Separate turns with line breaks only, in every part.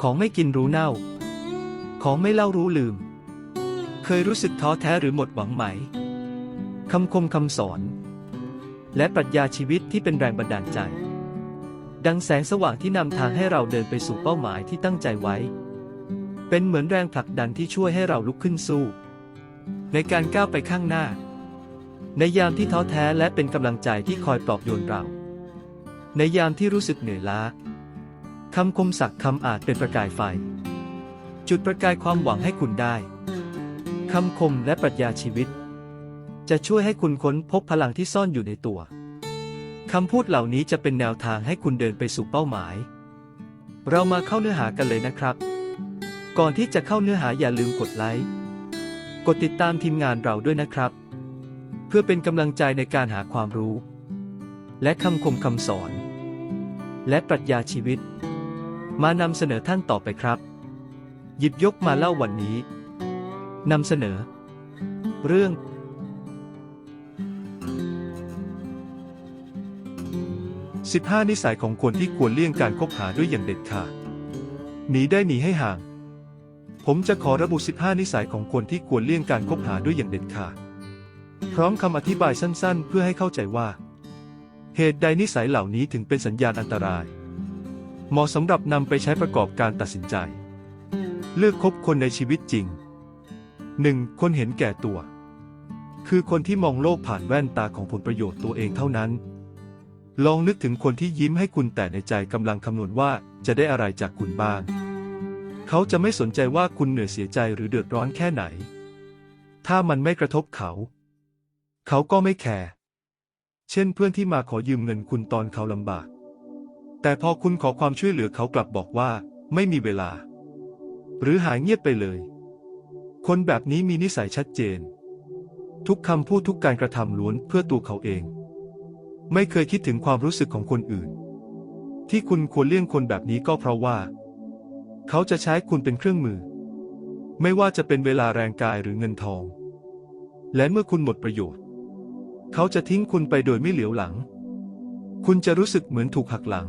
ของไม่กินรู้เน่า ของไม่เล่ารู้ลืม เคยรู้สึกท้อแท้หรือหมดหวังไหมคำคมคำสอน และปรัชญาชีวิตที่เป็นแรงบันดาลใจ ดังแสงสว่างที่นำทางให้เราเดินไปสู่เป้าหมายที่ตั้งใจไว้ เป็นเหมือนแรงผลักดันที่ช่วยให้เราลุกขึ้นสู้ ในการก้าวไปข้างหน้า ในยามที่ท้อแท้และเป็นกำลังใจที่คอยปลอบโยนเรา ในยามที่รู้สึกเหนื่อยล้า คำคมสักคำอาจเป็นประกายไฟ จุดประกายความหวังให้คุณได้ คำคมและปรัชญาชีวิต จะช่วยให้คุณค้นพบพลังที่ซ่อนอยู่ในตัว คำพูดเหล่านี้จะเป็นแนวทางให้คุณเดินไปสู่เป้าหมาย เรามาเข้าเนื้อหากันเลยนะครับ ก่อนที่จะเข้าเนื้อหาอย่าลืมกดไลค์กดติดตามทีมงานเราด้วยนะครับ เพื่อเป็นกำลังใจในการหาความรู้ และคำคมคำสอน และปรัชญาชีวิต มานำเสนอท่านต่อไปครับ หยิบยกมาเล่าวันนี้นำเสนอ เรื่อง
15 นิสัยของคนที่ควรเลี่ยงการคบหาด้วยอย่างเด็ดขาดหนีได้หนีให้ห่าง ผมจะขอระบุ 15 นิสัยของคนที่ควรเลี่ยงการคบหาด้วยอย่างเด็ดขาด พร้อมคำอธิบายสั้นๆ เพื่อให้เข้าใจว่า เหตุใดนิสัยเหล่านี้ถึงเป็นสัญญาณอันตราย เหมาะสำหรับนำไปใช้ประกอบการตัดสินใจ เลือกคบคนในชีวิตจริง 1. คนเห็นแก่ตัว คือคนที่มองโลกผ่านแว่นตาของผลประโยชน์ตัวเองเท่านั้น ลองนึกถึงคนที่ยิ้มให้คุณแต่ในใจกำลังคำนวณว่าจะได้อะไรจากคุณบ้าง เขาจะไม่สนใจว่าคุณเหนื่อยเสียใจหรือเดือดร้อนแค่ไหน ถ้ามันไม่กระทบเขา เขาก็ไม่แคร์เช่นเพื่อนที่มาขอยืมเงินคุณตอนเขาลำบาก แต่พอคุณขอความช่วยเหลือเขากลับบอกว่า ไม่มีเวลา หรือหายเงียบไปเลย คนแบบนี้มีนิสัยชัดเจน ทุกคำพูดทุกการกระทำล้วนเพื่อตัวเขาเอง ไม่เคยคิดถึงความรู้สึกของคนอื่น ที่คุณควรเลี่ยงคนแบบนี้ก็เพราะว่า เขาจะใช้คุณเป็นเครื่องมือ ไม่ว่าจะเป็นเวลาแรงกายหรือเงินทอง และเมื่อคุณหมดประโยชน์ เขาจะทิ้งคุณไปโดยไม่เหลียวหลังคุณจะรู้สึกเหมือนถูกหักหลัง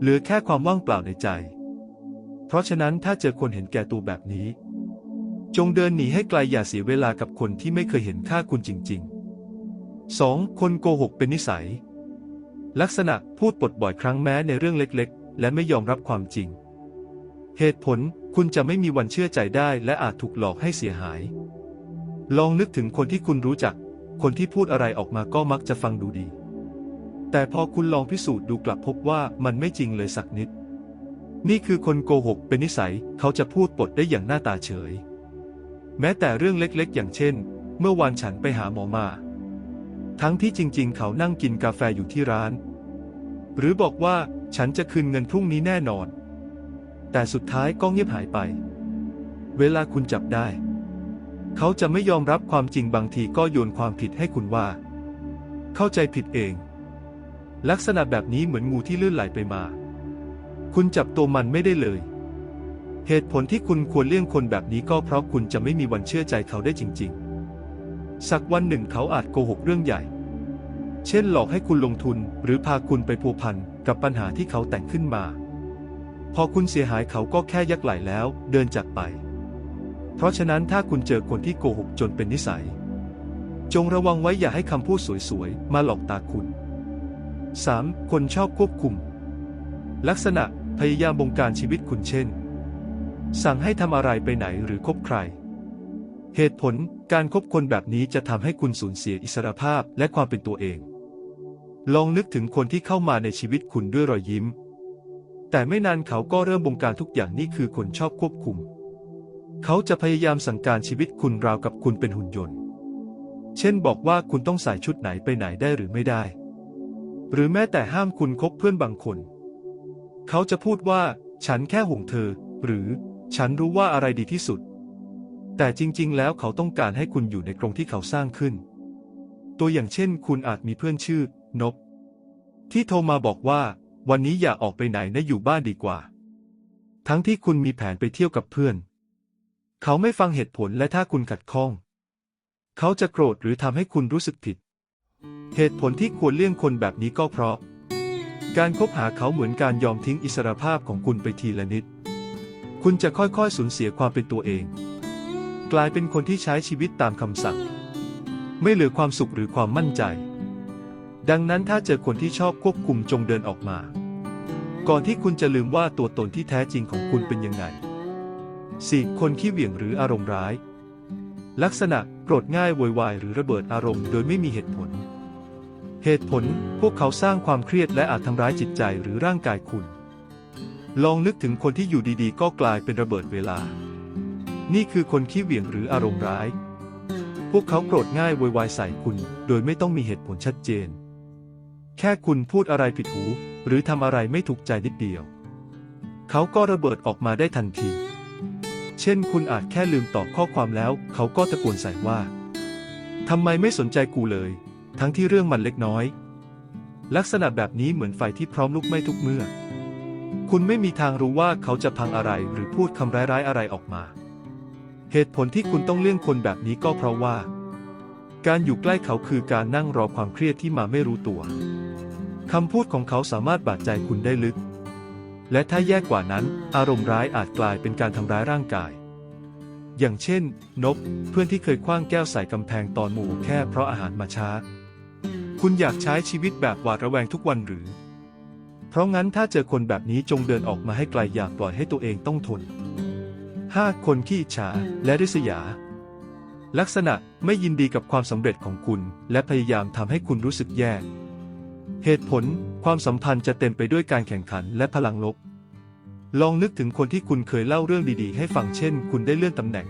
เหลือแค่ความว่างเปล่าในใจ เพราะฉะนั้นถ้าเจอคนเห็นแก่ตัวแบบนี้ จงเดินหนีให้ไกลอย่าเสียเวลากับคนที่ไม่เคยเห็นค่าคุณจริง ๆ 2. คนโกหกเป็นนิสัย ลักษณะพูดปดบ่อยครั้งแม้ในเรื่องเล็กๆ และไม่ยอมรับความจริง เหตุผลคุณจะไม่มีวันเชื่อใจได้และอาจถูกหลอกให้เสียหาย ลองนึกถึงคนที่คุณรู้จัก คนที่พูดอะไรออกมาก็มักจะฟังดูดี แต่พอคุณลองพิสูจน์ดูกลับพบว่ามันไม่จริงเลยสักนิด นี่คือคนโกหกเป็นนิสัยเขาจะพูดปดได้อย่างหน้าตาเฉย แม้แต่เรื่องเล็กๆ อย่างเช่น เมื่อวานฉันไปหาหมอมา ทั้งที่จริง ๆ เขานั่งกินกาแฟอยู่ที่ร้าน หรือบอกว่าฉันจะคืนเงินพรุ่งนี้แน่นอน แต่สุดท้ายก็เงียบหายไป เวลาคุณจับได้ เขาจะไม่ยอมรับความจริงบางทีก็โยนความผิดให้คุณว่า เข้าใจผิดเอง ลักษณะแบบนี้เหมือนงูที่ลื่นไหลไปมา คุณจับตัวมันไม่ได้เลย เหตุผลที่คุณควรเลี่ยงคนแบบนี้ก็เพราะคุณจะไม่มีวันเชื่อใจเขาได้จริง ๆ สักวันหนึ่งเขาอาจโกหกเรื่องใหญ่ เช่นหลอกให้คุณลงทุนหรือพาคุณไปพัวพันกับปัญหาที่เขาแต่งขึ้นมา พอคุณเสียหายเขาก็แค่ยักไหลแล้วเดินจากไป เพราะฉะนั้นถ้าคุณเจอคนที่โกหกจนเป็นนิสัย จงระวังไว้อย่าให้คำพูดสวยๆ มาหลอกตาคุณ 3. คนชอบควบคุม ลักษณะพยายามบงการชีวิตคุณเช่น สั่งให้ทำอะไรไปไหนหรือคบใคร เหตุผลการคบคนแบบนี้จะทำให้คุณสูญเสียอิสรภาพและความเป็นตัวเอง ลองนึกถึงคนที่เข้ามาในชีวิตคุณด้วยรอยยิ้ม แต่ไม่นานเขาก็เริ่มบงการทุกอย่างนี่คือคนชอบควบคุม เขาจะพยายามสั่งการชีวิตคุณราวกับคุณเป็นหุ่นยนต์ เช่นบอกว่าคุณต้องใส่ชุดไหนไปไหนได้หรือไม่ได้ หรือแม้แต่ห้ามคุณคบเพื่อนบางคน เขาจะพูดว่า ฉันแค่ห่วงเธอ หรือ ฉันรู้ว่าอะไรดีที่สุด แต่จริง ๆ แล้วเขาต้องการให้คุณอยู่ในกรงที่เขาสร้างขึ้น ตัวอย่างเช่น คุณอาจมีเพื่อนชื่อนบที่โทรมาบอกว่า วันนี้อย่าออกไปไหนนะอยู่บ้านดีกว่า ทั้งที่คุณมีแผนไปเที่ยวกับเพื่อน เขาไม่ฟังเหตุผลและถ้าคุณขัดข้อง เขาจะโกรธหรือทำให้คุณรู้สึกผิด เหตุผลที่ควรเลี่ยงคนแบบนี้ก็เพราะ การคบหาเขาเหมือนการยอมทิ้งอิสรภาพของคุณไปทีละนิด คุณจะค่อยๆสูญเสียความเป็นตัวเอง กลายเป็นคนที่ใช้ชีวิตตามคำสั่ง ไม่เหลือความสุขหรือความมั่นใจ ดังนั้นถ้าเจอคนที่ชอบควบคุมจงเดินออกมา ก่อนที่คุณจะลืมว่าตัวตนที่แท้จริงของคุณเป็นยังไง 4. คนขี้เหวี่ยงหรืออารมณ์ร้าย ลักษณะโกรธง่ายโวยวายหรือระเบิดอารมณ์โดยไม่มีเหตุผล เหตุผลพวกเขาสร้างความเครียดและอาจทำร้ายจิตใจหรือร่างกายคุณ ลองนึกถึงคนที่อยู่ดีๆ ก็กลายเป็นระเบิดเวลา นี่คือคนขี้เหวี่ยงหรืออารมณ์ร้าย พวกเขาโกรธง่ายโวยวายใส่คุณ โดยไม่ต้องมีเหตุผลชัดเจน แค่คุณพูดอะไรผิดหู หรือทำอะไรไม่ถูกใจนิดเดียว เขาก็ระเบิดออกมาได้ทันที เช่น คุณอาจแค่ลืมตอบข้อความแล้ว เขาก็ตะโกนใส่ว่าทำไมไม่สนใจกูเลย ทั้งที่เรื่องมันเล็กน้อย ลักษณะแบบนี้เหมือนไฟที่พร้อมลุกไหม้ทุกเมื่อ คุณไม่มีทางรู้ว่าเขาจะพังอะไรหรือพูดคำร้ายๆอะไรออกมา เหตุผลที่คุณต้องเลี่ยงคนแบบนี้ก็เพราะว่า การอยู่ใกล้เขาคือการนั่งรอความเครียดที่มาไม่รู้ตัวคำพูดของเขาสามารถบาดใจคุณได้ลึก และถ้าแย่กว่านั้น อารมณ์ร้ายอาจกลายเป็นการทำร้ายร่างกาย อย่างเช่นนบเพื่อนที่เคยคว้างแก้วใส่กำแพงตอนหมู่แค่เพราะอาหารมาช้า คุณอยากใช้ชีวิตแบบหวาดระแวงทุกวันหรือ เพราะงั้นถ้าเจอคนแบบนี้จงเดินออกมาให้ไกลอย่าปล่อยให้ตัวเองต้องทน 5. คนขี้อิจฉาและริษยา ลักษณะไม่ยินดีกับความสำเร็จของคุณ และพยายามทำให้คุณรู้สึกแย่ เหตุผลความสัมพันธ์จะเต็มไปด้วยการแข่งขันและพลังลบ ลองนึกถึงคนที่คุณเคยเล่าเรื่องดีๆ ให้ฟังเช่น คุณได้เลื่อนตำแหน่ง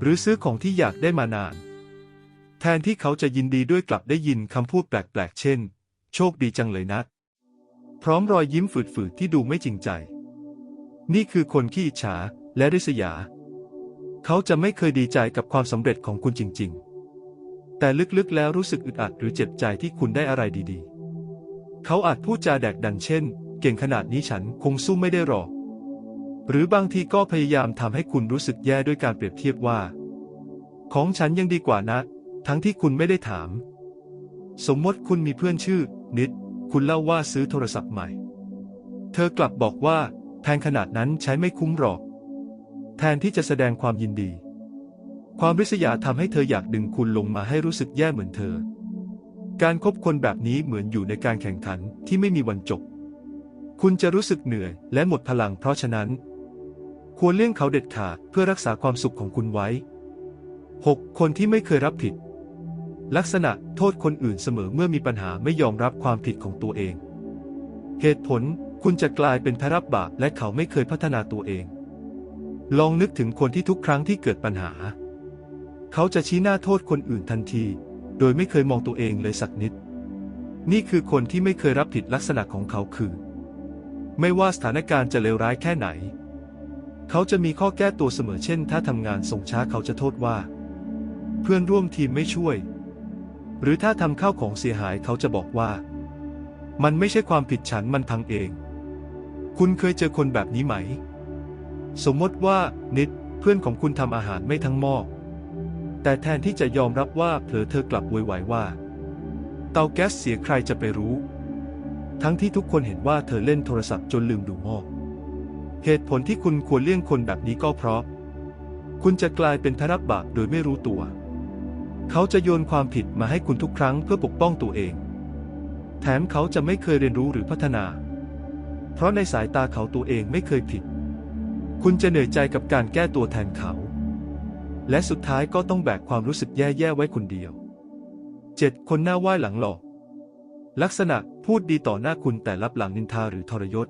หรือซื้อของที่อยากได้มานาน แทนที่เขาจะยินดีด้วยกลับได้ยินคำพูดแปลกๆ เช่น โชคดีจังเลยนะพร้อมรอยยิ้มฝืดๆ ที่ดูไม่จริงใจ นี่คือคนขี้อิจฉาและริษยา เขาจะไม่เคยดีใจกับความสำเร็จของคุณจริง ๆ แต่ลึกๆ แล้วรู้สึกอึดอัดหรือเจ็บใจที่คุณได้อะไรดีๆ เขาอาจพูดจาแดกดันเช่น เก่งขนาดนี้ฉันคงสู้ไม่ได้หรอก หรือบางทีก็พยายามทำให้คุณรู้สึกแย่ด้วยการเปรียบเทียบว่า ของฉันยังดีกว่านะ ทั้งที่คุณไม่ได้ถาม สมมติคุณมีเพื่อนชื่อ นิด คุณเล่าว่าซื้อโทรศัพท์ใหม่ เธอกลับบอกว่าแพงขนาดนั้นใช้ไม่คุ้มหรอก แทนที่จะแสดงความยินดี ความริษยาทำให้เธออยากดึงคุณลงมาให้รู้สึกแย่เหมือนเธอ การคบคนแบบนี้เหมือนอยู่ในการแข่งขันที่ไม่มีวันจบ คุณจะรู้สึกเหนื่อยและหมดพลังเพราะฉะนั้น ควรเลี่ยงเขาเด็ดขาดเพื่อรักษาความสุขของคุณไว้ 6. คนที่ไม่เคยรับผิด ลักษณะโทษคนอื่นเสมอเมื่อมีปัญหาไม่ยอมรับความผิดของตัวเอง เหตุผลคุณจะกลายเป็นแพรับบาปและเขาไม่เคยพัฒนาตัวเอง ลองนึกถึงคนที่ทุกครั้งที่เกิดปัญหา เขาจะชี้หน้าโทษคนอื่นทันที โดยไม่เคยมองตัวเองเลยสักนิด นี่คือคนที่ไม่เคยรับผิดลักษณะของเขาคือ ไม่ว่าสถานการณ์จะเลวร้ายแค่ไหน เขาจะมีข้อแก้ตัวเสมอเช่น ถ้าทำงานส่งช้าเขาจะโทษว่า เพื่อนร่วมทีมไม่ช่วย หรือถ้าทำข้าวของเสียหายเขาจะบอกว่า มันไม่ใช่ความผิดฉันมันพังเอง คุณเคยเจอคนแบบนี้ไหม สมมติว่า นิด เพื่อนของคุณทำอาหารไม่ทั้งหม้อแต่แทนที่จะยอมรับว่าเผลอเธอกลับโวยวายว่า เตาแก๊สเสียใครจะไปรู้ ทั้งที่ทุกคนเห็นว่าเธอเล่นโทรศัพท์จนลืมดูหม้อเหตุผลที่คุณควรเลี่ยงคนแบบนี้ก็เพราะ คุณจะกลายเป็นพรับบาปโดยไม่รู้ตัว เขาจะโยนความผิดมาให้คุณทุกครั้งเพื่อปกป้องตัวเอง แถมเขาจะไม่เคยเรียนรู้หรือพัฒนา เพราะในสายตาเขาตัวเองไม่เคยผิด คุณจะเหนื่อยใจกับการแก้ตัวแทนเขา และสุดท้ายก็ต้องแบกความรู้สึกแย่ๆไว้คนเดียว 7. คนหน้าไหว้หลังหลอก ลักษณะพูดดีต่อหน้าคุณแต่ลับหลังนินทาหรือทรยศ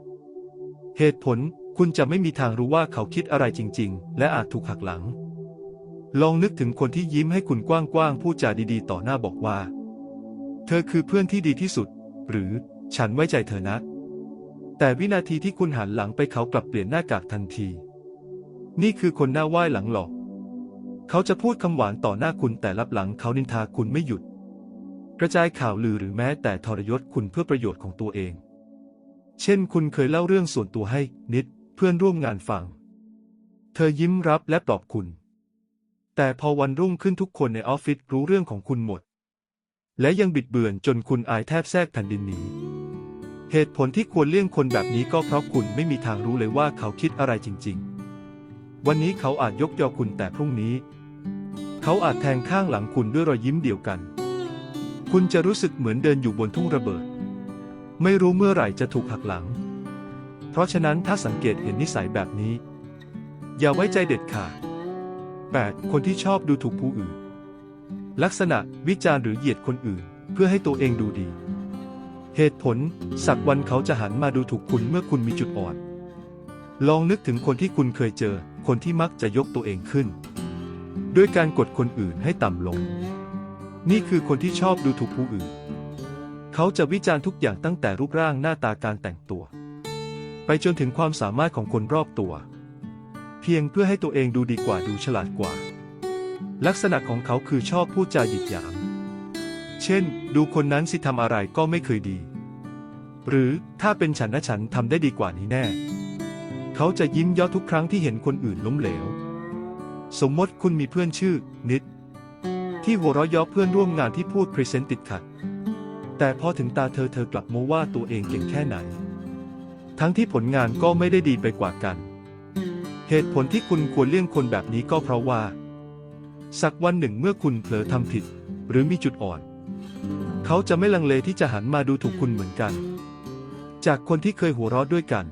เหตุผลคุณจะไม่มีทางรู้ว่าเขาคิดอะไรจริง ๆ และอาจถูกหักหลัง ลองนึกถึงคนที่ยิ้มให้คุณกว้างๆพูดจาดีๆ ต่อหน้าบอกว่า เธอคือเพื่อนที่ดีที่สุด หรือฉันไว้ใจเธอนะ แต่วินาทีที่คุณหันหลังไปเขากลับเปลี่ยนหน้ากากทันที นี่คือคนหน้าไหว้หลังหลอก เขาจะพูดคำหวานต่อหน้าคุณแต่ลับหลังเขานินทาคุณไม่หยุด กระจายข่าวลือหรือแม้แต่ทรยศคุณเพื่อประโยชน์ของตัวเอง เช่น คุณเคยเล่าเรื่องส่วนตัวให้นิดเพื่อนร่วมงานฟัง เธอยิ้มรับและปลอบคุณ แต่พอวันรุ่งขึ้นทุกคนในออฟฟิศรู้เรื่องของคุณหมด และยังบิดเบือนจนคุณอายแทบแทรกแผ่นดินหนีเหตุผลที่ควรเลี่ยงคนแบบนี้ก็เพราะคุณไม่มีทางรู้เลยว่าเขาคิดอะไรจริง ๆ วันนี้เขาอาจยกยอคุณแต่พรุ่งนี้ เขาอาจแทงข้างหลังคุณด้วยรอยยิ้มเดียวกัน คุณจะรู้สึกเหมือนเดินอยู่บนทุ่งระเบิด ไม่รู้เมื่อไหร่จะถูกหักหลัง เพราะฉะนั้นถ้าสังเกตเห็นนิสัยแบบนี้ อย่าไว้ใจเด็ดขาด 8. คนที่ชอบดูถูกผู้อื่น ลักษณะวิจารณ์หรือเหยียดคนอื่น เพื่อให้ตัวเองดูดี เหตุผล สักวันเขาจะหันมาดูถูกคุณเมื่อคุณมีจุดอ่อน ลองนึกถึงคนที่คุณเคยเจอ คนที่มักจะยกตัวเองขึ้น ด้วยการกดคนอื่นให้ต่ำลง นี่คือคนที่ชอบดูถูกผู้อื่น เขาจะวิจารณ์ทุกอย่างตั้งแต่รูปร่างหน้าตาการแต่งตัว ไปจนถึงความสามารถของคนรอบตัว พียงเพื่อให้ตัวเองดูดีกว่าดูฉลาดกว่า ลักษณะของเขาคือชอบพูดจาหยิบหยาม เช่น ดูคนนั้นสิทำอะไรก็ไม่เคยดี หรือถ้าเป็นฉันนะฉันทำได้ดีกว่านี้แน่ เขาจะยิ้มย่อทุกครั้งที่เห็นคนอื่นล้มเหลว สมมติคุณมีเพื่อนชื่อ นิด ที่หัวเราะย่อเพื่อนร่วมงานที่พูดพรีเซนต์ติดขัด แต่พอถึงตาเธอเธอกลับโม้ว่าตัวเองเก่งแค่ไหน ทั้งที่ผลงานก็ไม่ได้ดีไปกว่ากัน เหตุผลที่คุณควรเลี่ยงคนแบบนี้ก็เพราะว่า สักวันหนึ่งเมื่อคุณเผลอทำผิด หรือมีจุดอ่อน เขาจะไม่ลังเลที่จะหันมาดูถูกคุณเหมือนกัน จากคนที่เคยหัวเราะด้วยกัน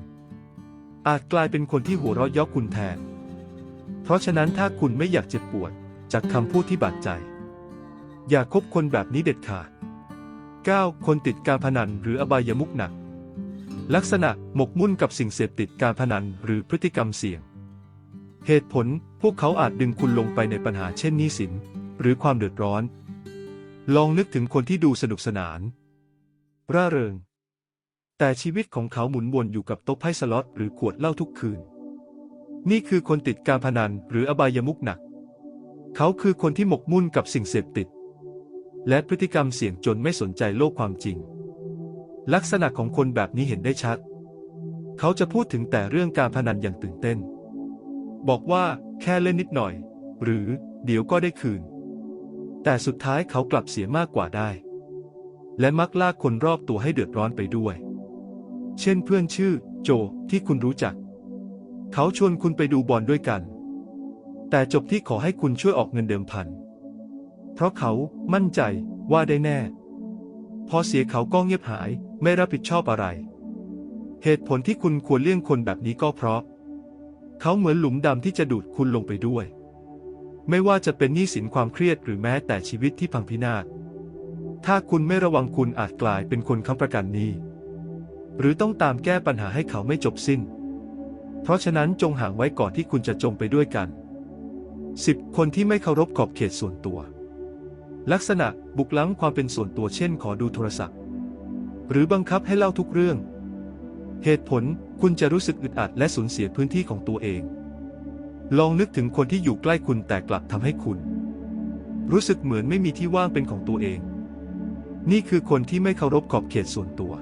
อาจกลายเป็นคนที่หัวเราะย่อคุณแทน เพราะฉะนั้นถ้าคุณไม่อยากเจ็บปวด จากคำพูดที่บาดใจ อย่าคบคนแบบนี้เด็ดขาด 9. คนติดการพนันหรืออบายมุกหนัก ลักษณะหมกมุ่นกับสิ่งเสพติดการพนันหรือพฤติกรรมเสี่ยง เหตุผลพวกเขาอาจดึงคุณลงไปในปัญหาเช่นหนี้สิน หรือความเดือดร้อน ลองนึกถึงคนที่ดูสนุกสนาน ร่าเริง แต่ชีวิตของเขาหมุนวนอยู่กับโต๊ะไพ่สล็อตหรือขวดเหล้าทุกคืน นี่คือคนติดการพนันหรืออบายมุกหนัก เขาคือคนที่หมกมุ่นกับสิ่งเสพติด และพฤติกรรมเสี่ยงจนไม่สนใจโลกความจริง ลักษณะของคนแบบนี้เห็นได้ชัด เขาจะพูดถึงแต่เรื่องการพนันอย่างตื่นเต้น บอกว่าแค่เล่นนิดหน่อย หรือเดี๋ยวก็ได้คืน แต่สุดท้ายเขากลับเสียมากกว่าได้ และมักลากคนรอบตัวให้เดือดร้อนไปด้วย เช่นเพื่อนชื่อ โจที่คุณรู้จัก เขาชวนคุณไปดูบอลด้วยกัน แต่จบที่ขอให้คุณช่วยออกเงินเดิมพัน เพราะเขามั่นใจว่าได้แน่ พอเสียเขาก็เงียบหายไม่รับผิดชอบอะไร เหตุผลที่คุณควรเลี่ยงคนแบบนี้ก็เพราะ เขาเหมือนหลุมดำที่จะดูดคุณลงไปด้วย ไม่ว่าจะเป็นหนี้สินความเครียดหรือแม้แต่ชีวิตที่พังพินาศ ถ้าคุณไม่ระวังคุณอาจกลายเป็นคนค้ำประกันหนี้ หรือต้องตามแก้ปัญหาให้เขาไม่จบสิ้น เพราะฉะนั้นจงห่างไว้ก่อนที่คุณจะจมไปด้วยกัน 10. คนที่ไม่เคารพขอบเขตส่วนตัว ลักษณะบุกล้ำความเป็นส่วนตัวเช่น ขอดูโทรศัพท์ หรือบังคับให้เล่าทุกเรื่อง เหตุผลคุณจะรู้สึกอึดอัดและสูญเสียพื้นที่ของตัวเอง ลองนึกถึงคนที่อยู่ใกล้คุณแต่กลับทำให้คุณ รู้สึกเหมือนไม่มีที่ว่างเป็นของตัวเอง นี่คือคนที่ไม่เคารพขอบเขตส่วนตัว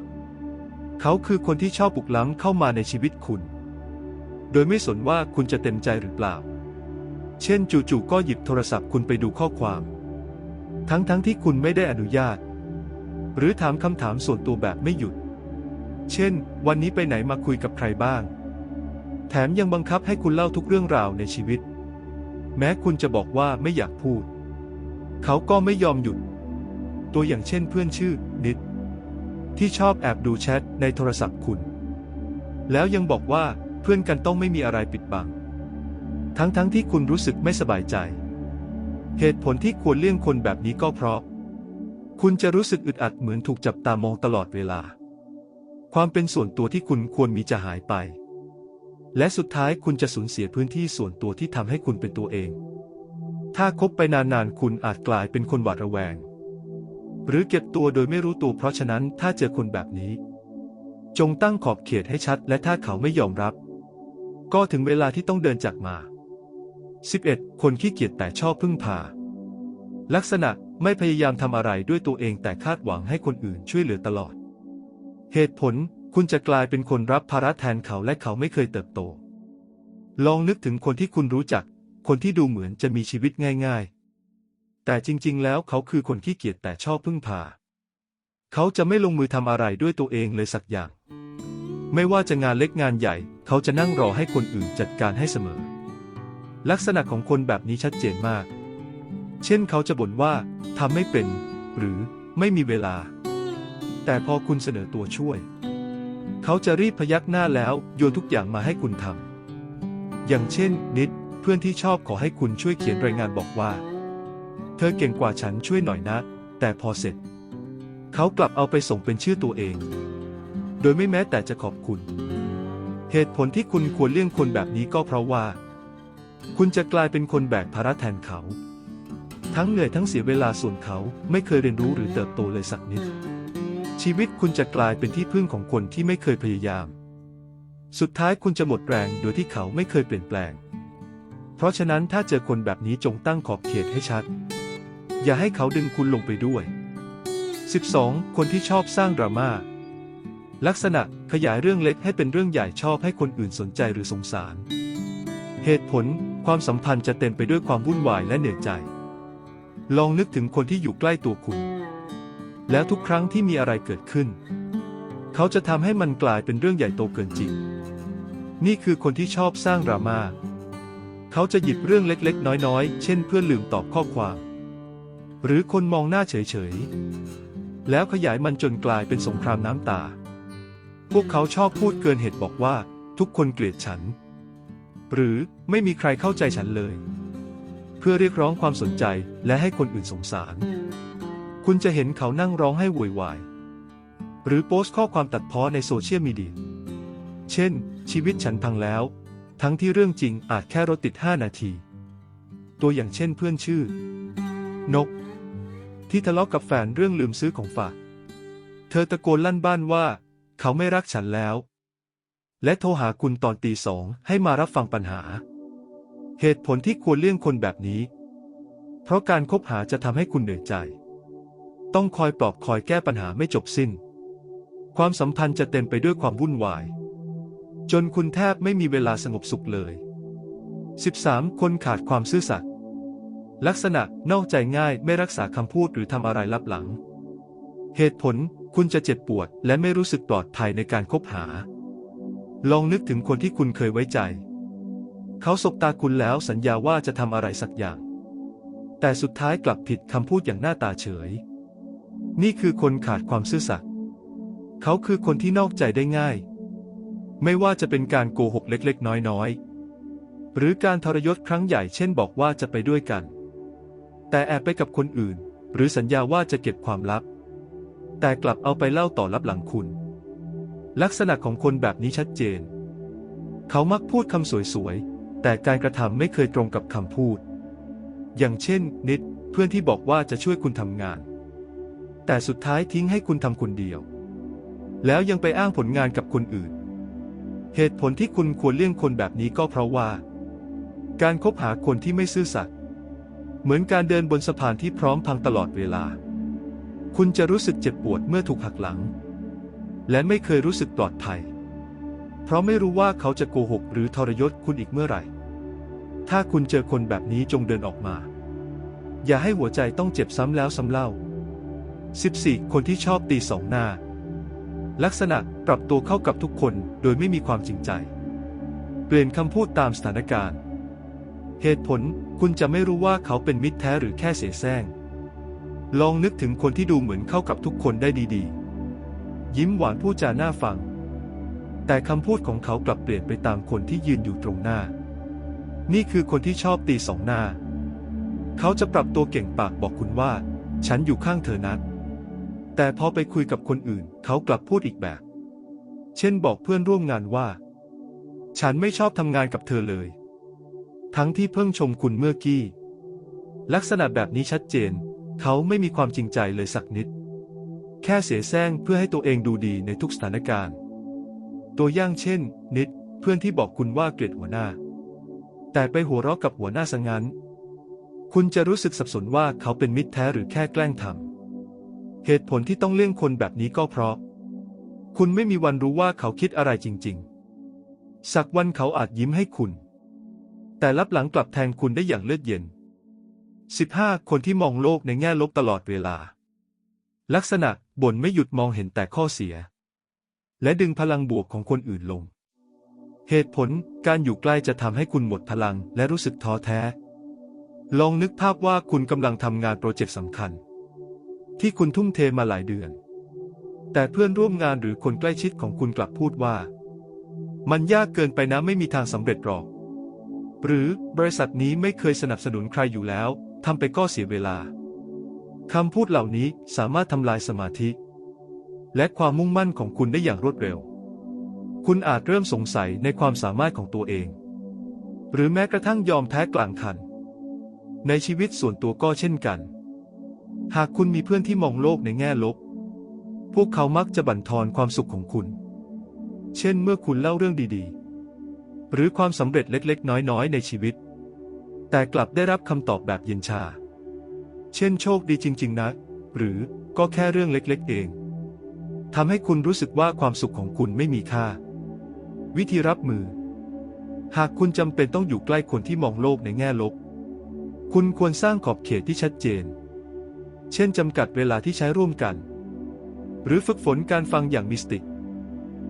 เขาคือคนที่ชอบบุกล้ำเข้ามาในชีวิตคุณ โดยไม่สนว่าคุณจะเต็มใจหรือเปล่า เช่นจู่ๆก็หยิบโทรศัพท์คุณไปดูข้อความ ทั้งๆทที่คุณไม่ได้อนุญาต หรือถามคำถามส่วนตัวแบบไม่หยุด เช่น วันนี้ไปไหนมาคุยกับใครบ้าง แถมยังบังคับให้คุณเล่าทุกเรื่องราวในชีวิต แม้คุณจะบอกว่าไม่อยากพูด เขาก็ไม่ยอมหยุด ตัวอย่างเช่นเพื่อนชื่อ นิด ที่ชอบแอบดูแชทในโทรศัพท์คุณ แล้วยังบอกว่าเพื่อนกันต้องไม่มีอะไรปิดบัง ทั้งๆทที่คุณรู้สึกไม่สบายใจ เหตุผลที่ควรเลี่ยงคนแบบนี้ก็เพราะ คุณจะรู้สึกอึดอัดเหมือนถูกจับตามองตลอดเวลา ความเป็นส่วนตัวที่คุณควรมีจะหายไป และสุดท้ายคุณจะสูญเสียพื้นที่ส่วนตัวที่ทำให้คุณเป็นตัวเอง ถ้าคบไปนานๆ คุณอาจกลายเป็นคนหวาดระแวง หรือเก็บตัวโดยไม่รู้ตัวเพราะฉะนั้นถ้าเจอคนแบบนี้ จงตั้งขอบเขตให้ชัด และถ้าเขาไม่ยอมรับ ก็ถึงเวลาที่ต้องเดินจากมา 11. คนขี้เกียจแต่ชอบพึ่งพา ลักษณะไม่พยายามทำอะไรด้วยตัวเองแต่คาดหวังให้คนอื่นช่วยเหลือตลอด เหตุผลคุณจะกลายเป็นคนรับภาระแทนเขาและเขาไม่เคยเติบโต ลองนึกถึงคนที่คุณรู้จัก คนที่ดูเหมือนจะมีชีวิตง่าย ๆ แต่จริง ๆ แล้วเขาคือคนขี้เกียจแต่ชอบพึ่งพา เขาจะไม่ลงมือทำอะไรด้วยตัวเองเลยสักอย่าง ไม่ว่าจะงานเล็กงานใหญ่ เขาจะนั่งรอให้คนอื่นจัดการให้เสมอ ลักษณะของคนแบบนี้ชัดเจนมาก เช่นเขาจะบ่นว่าทำไม่เป็น หรือไม่มีเวลา แต่พอคุณเสนอตัวช่วย เขาจะรีบพยักหน้าแล้วโยนทุกอย่างมาให้คุณทำอย่างเช่น นิดเพื่อนที่ชอบขอให้คุณช่วยเขียนรายงานบอกว่า เธอเก่งกว่าฉันช่วยหน่อยนะ แต่พอเสร็จ เขากลับเอาไปส่งเป็นชื่อตัวเอง โดยไม่แม้แต่จะขอบคุณ เหตุผลที่คุณควรเลี่ยงคนแบบนี้ก็เพราะว่า คุณจะกลายเป็นคนแบกภาระแทนเขา ทั้งเหนื่อยทั้งเสียเวลาส่วนเขาไม่เคยเรียนรู้หรือเติบโตเลยสักนิด ชีวิตคุณจะกลายเป็นที่พึ่งของคนที่ไม่เคยพยายาม สุดท้ายคุณจะหมดแรงโดยที่เขาไม่เคยเปลี่ยนแปลง เพราะฉะนั้นถ้าเจอคนแบบนี้จงตั้งขอบเขตให้ชัด อย่าให้เขาดึงคุณลงไปด้วย 12. คนที่ชอบสร้างดราม่าลักษณะขยายเรื่องเล็กให้เป็นเรื่องใหญ่ชอบให้คนอื่นสนใจหรือสงสาร เหตุผลความสัมพันธ์จะเต็มไปด้วยความวุ่นวายและเหนื่อยใจ ลองนึกถึงคนที่อยู่ใกล้ตัวคุณ แล้วทุกครั้งที่มีอะไรเกิดขึ้น เขาจะทำให้มันกลายเป็นเรื่องใหญ่โตเกินจริง นี่คือคนที่ชอบสร้างดราม่าเขาจะหยิบเรื่องเล็กๆ น้อยๆ เช่นเพื่อนลืมตอบข้อความ หรือคนมองหน้าเฉยๆ แล้วขยายมันจนกลายเป็นสงครามน้ำตา พวกเขาชอบพูดเกินเหตุบอกว่าทุกคนเกลียดฉัน หรือไม่มีใครเข้าใจฉันเลย เพื่อเรียกร้องความสนใจและให้คนอื่นสงสาร คุณจะเห็นเขานั่งร้องให้โวยวาย หรือโพสต์ข้อความตัดพ้อในโซเชียลมีเดีย เช่น ชีวิตฉันพังแล้ว ทั้งที่เรื่องจริงอาจแค่รถติด 5 นาที ตัวอย่างเช่นเพื่อนชื่อ นก ที่ทะเลาะกับแฟนเรื่องลืมซื้อของฝาก เธอตะโกนลั่นบ้านว่า เขาไม่รักฉันแล้ว และโทรหาคุณตอนตีสองให้มารับฟังปัญหา เหตุผลที่ควรเลี่ยงคนแบบนี้ เพราะการคบหาจะทำให้คุณเหนื่อยใจ ต้องคอยปลอบคอยแก้ปัญหาไม่จบสิ้น ความสัมพันธ์จะเต็มไปด้วยความวุ่นวาย จนคุณแทบไม่มีเวลาสงบสุขเลย 13. คนขาดความซื่อสัตย์ลักษณะนอกใจง่ายไม่รักษาคำพูดหรือทำอะไรลับหลัง เหตุผลคุณจะเจ็บปวดและไม่รู้สึกปลอดภัยในการคบหา ลองนึกถึงคนที่คุณเคยไว้ใจ เขาสบตาคุณแล้วสัญญาว่าจะทำอะไรสักอย่าง แต่สุดท้ายกลับผิดคำพูดอย่างหน้าตาเฉย นี่คือคนขาดความซื่อสัตย์เขาคือคนที่นอกใจได้ง่าย ไม่ว่าจะเป็นการโกหกเล็กๆ น้อยๆ หรือการทรยศครั้งใหญ่เช่นบอกว่าจะไปด้วยกัน แต่แอบไปกับคนอื่น หรือสัญญาว่าจะเก็บความลับ แต่กลับเอาไปเล่าต่อลับหลังคุณ ลักษณะของคนแบบนี้ชัดเจน เขามักพูดคำสวยๆ แต่การกระทำไม่เคยตรงกับคำพูด อย่างเช่น นิดเพื่อนที่บอกว่าจะช่วยคุณทำงาน แต่สุดท้ายทิ้งให้คุณทำคนเดียว แล้วยังไปอ้างผลงานกับคนอื่น เหตุผลที่คุณควรเลี่ยงคนแบบนี้ก็เพราะว่า การคบหาคนที่ไม่ซื่อสัตย์เหมือนการเดินบนสะพานที่พร้อมพังตลอดเวลา คุณจะรู้สึกเจ็บปวดเมื่อถูกหักหลัง และไม่เคยรู้สึกปลอดภัย เพราะไม่รู้ว่าเขาจะโกหกหรือทรยศคุณอีกเมื่อไหร่ ถ้าคุณเจอคนแบบนี้จงเดินออกมา อย่าให้หัวใจต้องเจ็บซ้ำแล้วซ้ำเล่า 14. คนที่ชอบตีสองหน้า ลักษณะปรับตัวเข้ากับทุกคนโดยไม่มีความจริงใจ เปลี่ยนคำพูดตามสถานการณ์ เหตุผลคุณจะไม่รู้ว่าเขาเป็นมิตรแท้หรือแค่เสแสร้ง ลองนึกถึงคนที่ดูเหมือนเข้ากับทุกคนได้ดีๆ ยิ้มหวานพูดจาหน่าฟัง แต่คำพูดของเขากลับเปลี่ยนไปตามคนที่ยืนอยู่ตรงหน้า นี่คือคนที่ชอบตีสองหน้า เขาจะปรับตัวเก่งปากบอกคุณว่า ฉันอยู่ข้างเธอนะ แต่พอไปคุยกับคนอื่น เขากลับพูดอีกแบบ เช่นบอกเพื่อนร่วมงานว่า ฉันไม่ชอบทำงานกับเธอเลย ทั้งที่เพิ่งชมคุณเมื่อกี้ ลักษณะแบบนี้ชัดเจน เขาไม่มีความจริงใจเลยสักนิด แค่เสียแซงเพื่อให้ตัวเองดูดีในทุกสถานการณ์ ตัวอย่างเช่น นิด เพื่อนที่บอกคุณว่าเกลียดหัวหน้า แต่ไปหัวเราะกับหัวหน้าซะงั้น คุณจะรู้สึกสับสนว่าเขาเป็นมิตรแท้หรือแค่แกล้งทำ เหตุผลที่ต้องเลี่ยงคนแบบนี้ก็เพราะ คุณไม่มีวันรู้ว่าเขาคิดอะไรจริง ๆ สักวันเขาอาจยิ้มให้คุณ แต่ลับหลังกลับแทงคุณได้อย่างเลือดเย็น 15. คนที่มองโลกในแง่ลบตลอดเวลา ลักษณะบ่นไม่หยุดมองเห็นแต่ข้อเสีย และดึงพลังบวกของคนอื่นลง เหตุผลการอยู่ใกล้จะทำให้คุณหมดพลังและรู้สึกท้อแท้ ลองนึกภาพว่าคุณกำลังทำงานโปรเจกต์สำคัญ ที่คุณทุ่มเทมาหลายเดือน แต่เพื่อนร่วมงานหรือคนใกล้ชิดของคุณกลับพูดว่า มันยากเกินไปนะไม่มีทางสำเร็จหรอก หรือบริษัทนี้ไม่เคยสนับสนุนใครอยู่แล้วทำไปก็เสียเวลาคำพูดเหล่านี้สามารถทำลายสมาธิ และความมุ่งมั่นของคุณได้อย่างรวดเร็ว คุณอาจเริ่มสงสัยในความสามารถของตัวเอง หรือแม้กระทั่งยอมแพ้กลางคัน ในชีวิตส่วนตัวก็เช่นกัน หากคุณมีเพื่อนที่มองโลกในแง่ลบ พวกเขามักจะบั่นทอนความสุขของคุณ เช่นเมื่อคุณเล่าเรื่องดีๆ หรือความสำเร็จเล็กๆ น้อยๆ ในชีวิต แต่กลับได้รับคำตอบแบบเย็นชา เช่นโชคดีจริง ๆ นะ หรือก็แค่เรื่องเล็กๆ เองทำให้คุณรู้สึกว่าความสุขของคุณไม่มีค่า วิธีรับมือ หากคุณจำเป็นต้องอยู่ใกล้คนที่มองโลกในแง่ลบ คุณควรสร้างขอบเขตที่ชัดเจน เช่นจำกัดเวลาที่ใช้ร่วมกัน หรือฝึกฝนการฟังอย่างมิสติก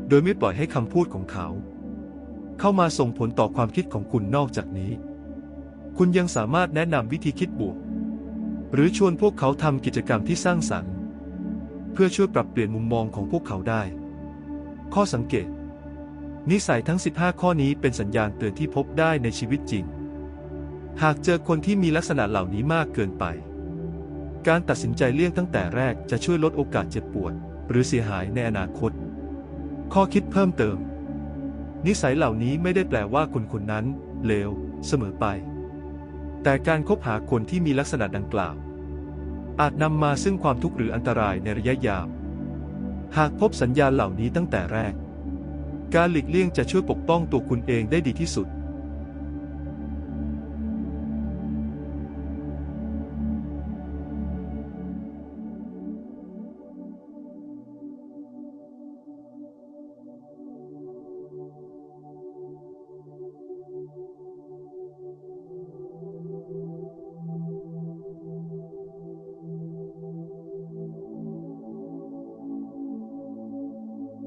โดยไม่ปล่อยให้คำพูดของเขา เข้ามาส่งผลต่อความคิดของคุณนอกจากนี้ คุณยังสามารถแนะนำวิธีคิดบวก หรือชวนพวกเขาทำกิจกรรมที่สร้างสรรค์ เพื่อช่วยปรับเปลี่ยนมุมมองของพวกเขาได้ ข้อสังเกต นิสัยทั้ง 15 ข้อนี้เป็นสัญญาณเตือนที่พบได้ในชีวิตจริง หากเจอคนที่มีลักษณะเหล่านี้มากเกินไป การตัดสินใจเลี่ยงตั้งแต่แรกจะช่วยลดโอกาสเจ็บปวด หรือเสียหายในอนาคต ข้อคิดเพิ่มเติม นิสัยเหล่านี้ไม่ได้แปลว่าคนคนนั้น เลว เสมอไป แต่การคบหาคนที่มีลักษณะดังกล่าว อาจนำมาซึ่งความทุกข์หรืออันตรายในระยะยาวหากพบสัญญาณเหล่านี้ตั้งแต่แรก การหลีกเลี่ยงจะช่วยปกป้องตัวคุณเองได้ดีที่สุด